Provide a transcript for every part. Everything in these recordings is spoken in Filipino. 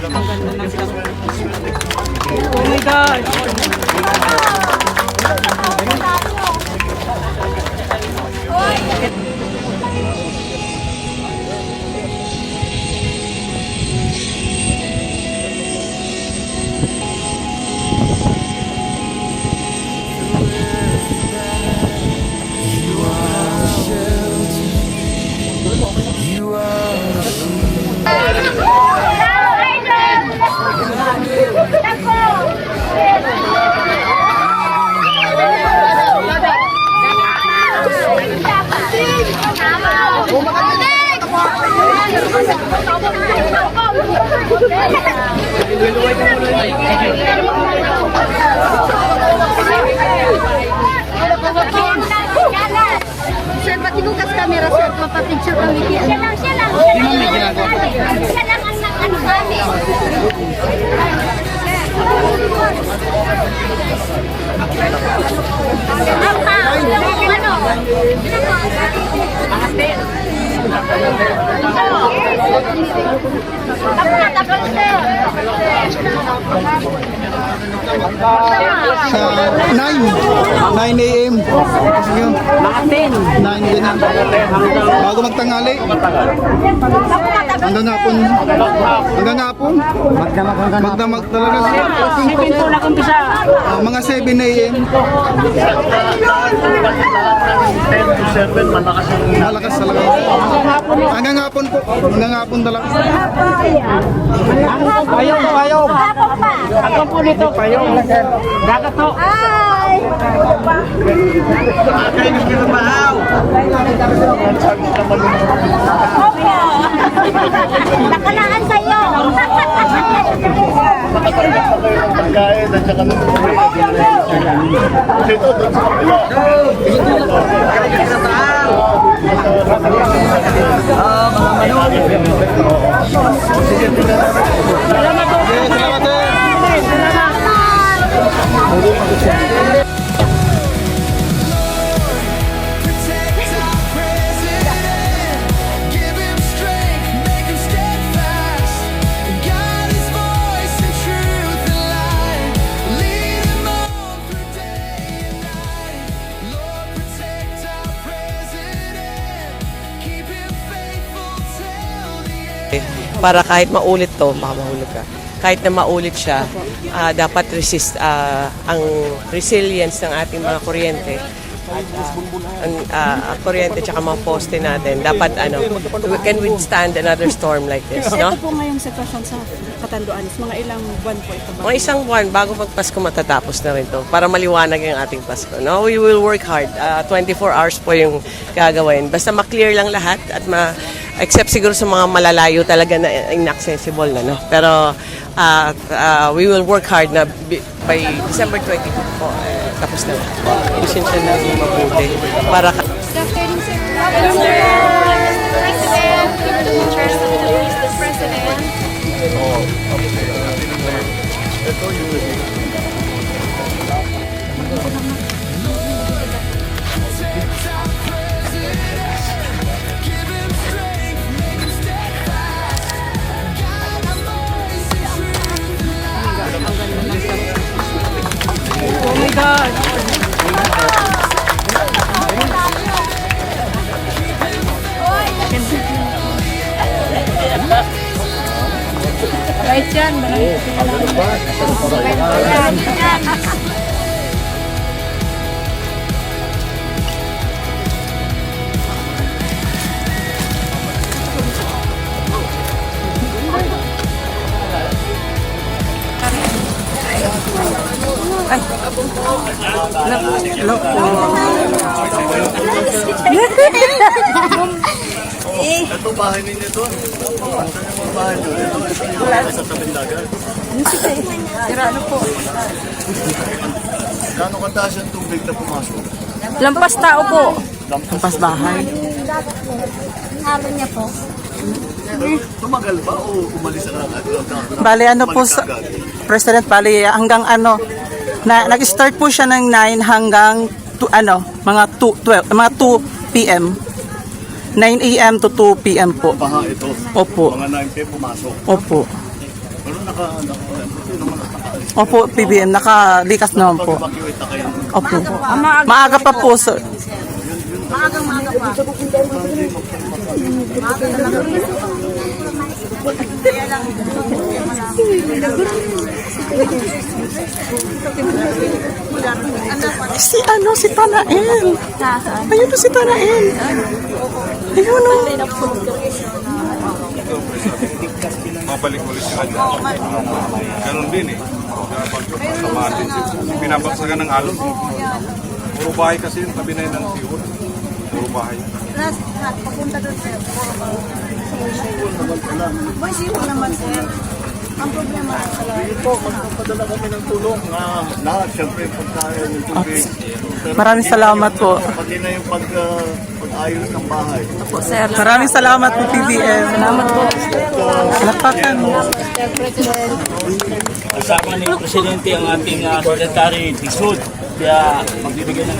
Ang ganda ng Oh my Sir, pati bukas camera, sir. Papapicture kami dito. Siya lang, siya lang. Siya lang, siya lang. Siya lang ang nag-ano kami. 大哥，对，对，对，对，对，sa 9 9 a.m. 10. 9 ganyan. Bago magtangali. Hanggang hapon. Hanggang hapon. Magdamag talaga. Sipin po nag-umpisa. Ah, mga 7 a.m. 10 to 7, malakas Malakas talaga. Hanggang hapon po. Hanggang hapon talaga. Payong, payong. Ako po dito, payong. Dagat to. Nakalaan sa'yo. pagkain at saka nung Dito, doon sa kabila. Okay, para kahit maulit to, baka mahulog ka. Kahit na maulit siya, ah, dapat resist ah, ang resilience ng ating mga kuryente. At ah, ang ah, ang kuryente tsaka mga poste natin, dapat ano, we can withstand another storm like this, no? Ito po ngayong sitwasyon sa Katanduan. Mga ilang buwan po ito ba? Mga isang buwan bago magpasko matatapos na rin to para maliwanag yung ating Pasko. No, we will work hard. Ah, 24 hours po yung gagawin. Basta ma-clear lang lahat at ma except siguro sa mga malalayo talaga na inaccessible na no. Pero ah, ah, we will work hard na by December 22 po eh, tapos na. Pasensya na mabuti. Para ka- Give Ito bahay ninyo yung mga bahay doon? Ito, ito sa tabing dagat. Gano'ng kataas yung tubig na pumasok? Lampas tao po. Lampas bahay. Halo niya po. Tumagal ba o umalis na agad? Bali ano po sa? President Bali hanggang ano na nag-start po siya ng 9 hanggang to, ano mga 2 12 mga 2 PM. 9 AM to 2 PM po. Baha ito. Opo. Mga 9 p.m. pumasok. Opo. Pero naka, naka, nakaalis. Opo, PBM, nakalikas naman po. Opo. Maaga pa po, sir. Si ano, si Tanael. Ayun po si Tanael. Ayun o. mabalik ulit sila dyan. Ganon din eh. Dapat samahan din. Pinabagsagan ng alon. Puro bahay kasi yung tabi na yun ng Seawood. Puro bahay. Papunta doon, sir. May siwon naman, sir. Ang problema Po, magpapadala kami ng tulong na lahat, syempre, pagkain, yung tubig. Pero Maraming salamat po. Pati na yung pag, ah, pag-ayos ng bahay. Maraming salamat po, PBM. Salamat po. Lapakan mo. Kasama ni Presidente ang ating uh, Secretary Tisud. Kaya magbibigay ng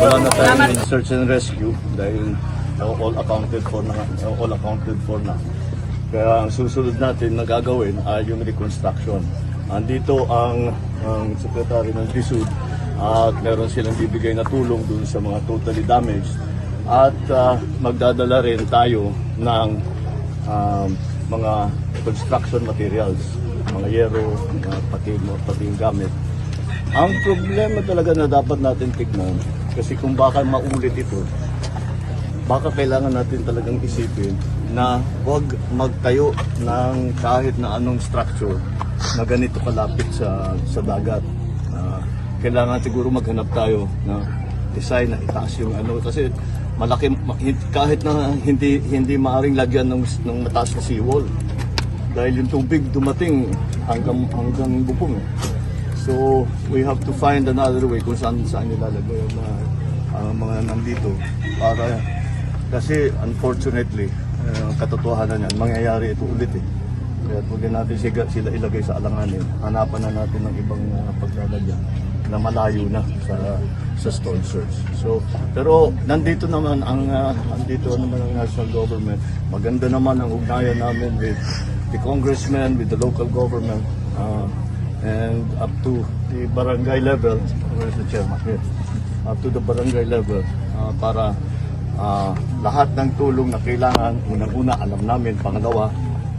Wala na tayong search and rescue dahil uh, all accounted for na, uh, all accounted for na. Kaya ang susunod natin na gagawin ay yung reconstruction. Andito ang, ang Secretary ng DSUD at meron silang bibigay na tulong dun sa mga totally damaged at uh, magdadala rin tayo ng um, mga construction materials, mga yero, mga pati, pati yung gamit ang problema talaga na dapat natin tignan, kasi kung baka maulit ito, baka kailangan natin talagang isipin na huwag magtayo ng kahit na anong structure na ganito kalapit sa, sa dagat. Ah, kailangan siguro maghanap tayo na design na itaas yung ano kasi malaki kahit na hindi hindi maaring lagyan ng ng mataas na seawall dahil yung tubig dumating hanggang hanggang bubong. So, we have to find another way kung saan saan nilalagay ang mga, ang mga nandito para kasi unfortunately, uh, katotohanan yan, mangyayari ito ulit eh. Kaya huwag natin sila, sila ilagay sa alanganin. Hanapan na natin ng ibang uh, paglalagyan na malayo na sa sa storm surge. So, pero nandito naman ang uh, nandito naman ang national government. Maganda naman ang ugnayan namin with the congressmen, with the local government. Uh, and up to the barangay level, where's the chairman here? Up to the barangay level uh, para uh, lahat ng tulong na kailangan, unang-una alam namin, pangalawa,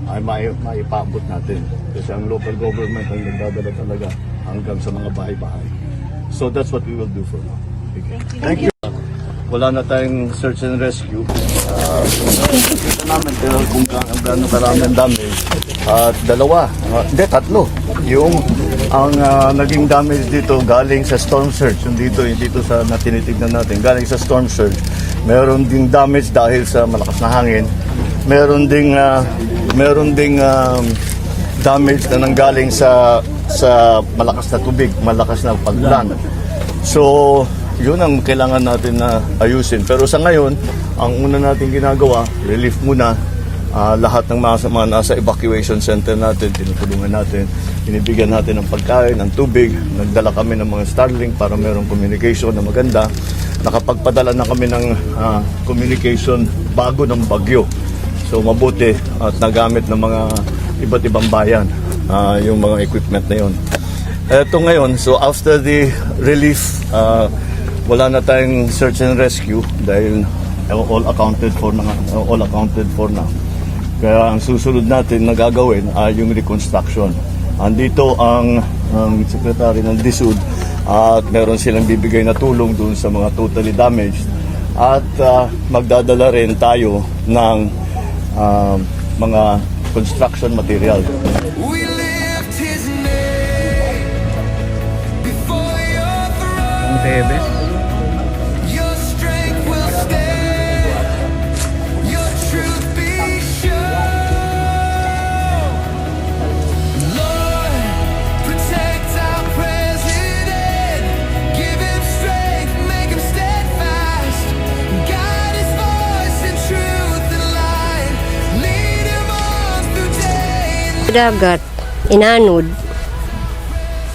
ay mai maipaabot natin. Kasi ang local government ang nagdadala talaga hanggang sa mga bahay-bahay. So that's what we will do for now. Thank you. Wala na tayong search and rescue. Uh, kita namin pero kung gaano karami ang damage. At dalawa, uh, hindi, tatlo. Yung ang ah, naging damage dito galing sa storm surge. Yung dito, yung dito sa natinitignan natin, galing sa storm surge. Meron ding damage dahil sa malakas na hangin. Meron ding ah, meron ding um, damage na nanggaling sa sa malakas na tubig, malakas na paglan. So, yun ang kailangan natin na ayusin. Pero sa ngayon, ang una natin ginagawa, relief muna. Ah, lahat ng mga, mga nasa evacuation center natin, tinutulungan natin, binibigyan natin ng pagkain, ng tubig. Nagdala kami ng mga Starlink para mayroong communication na maganda. Nakapagpadala na kami ng ah, communication bago ng bagyo. So mabuti at nagamit ng mga iba't ibang bayan ah, yung mga equipment na yon. Eto ngayon, so after the relief, ah, wala na tayong search and rescue dahil all accounted for na all accounted for na. Kaya ang susunod natin na gagawin ay yung reconstruction. Andito ang, ang secretary ng DSUD at meron silang bibigay na tulong dun sa mga totally damaged at ah, magdadala rin tayo ng ah, mga construction material. We lift Dagat, inanod.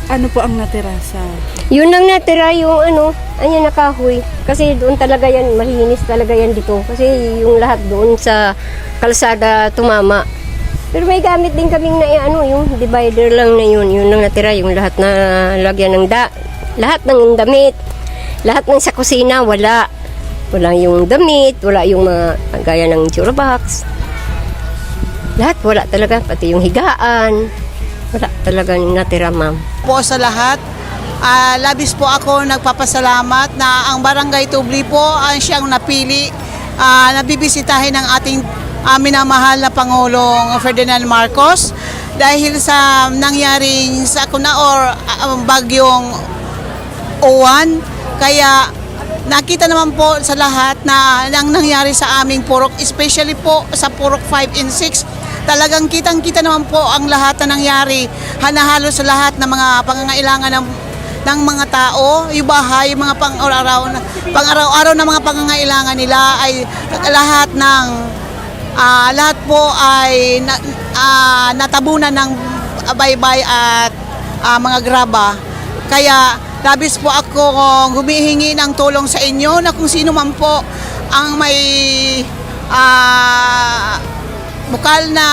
Ano po ang natira sa... Yun lang natira yung ano, ayan nakahoy. Kasi doon talaga yan, malinis talaga yan dito. Kasi yung lahat doon sa kalsada tumama. Pero may gamit din kaming na ano, yung divider lang na yun. Yun lang natira, yung lahat na lagyan ng da, lahat ng damit, lahat ng sa kusina, wala. Wala yung damit, wala yung mga gaya ng jura box. Lahat wala talaga, pati yung higaan. Wala talaga natira, ma'am. po sa lahat. Ah, labis po ako nagpapasalamat na ang Barangay Tubli po ang siyang napili ah, na bibisitahin ng ating ah, minamahal na Pangulong Ferdinand Marcos dahil sa nangyaring sa kuna or ah, bagyong Owan. Kaya nakita naman po sa lahat na ang nangyari sa aming purok, especially po sa purok 5 and 6, talagang kitang-kita naman po ang lahat na nangyari. Hanahalo sa lahat ng mga pangangailangan ng ng mga tao, yung bahay, mga pang-araw pang-araw-araw na mga pangangailangan nila ay lahat ng ah, lahat po ay na, ah, natabunan ng baybay at ah, mga graba. Kaya labis po ako humihingi ng tulong sa inyo na kung sino man po ang may ah, bukal na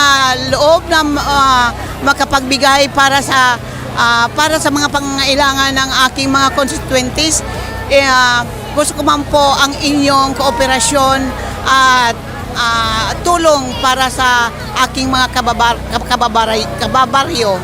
loob na ah, makapagbigay para sa ah, para sa mga pangangailangan ng aking mga constituencies. Eh, ah, gusto ko man po ang inyong kooperasyon at ah, tulong para sa aking mga kababar, kababaray, kababaryo.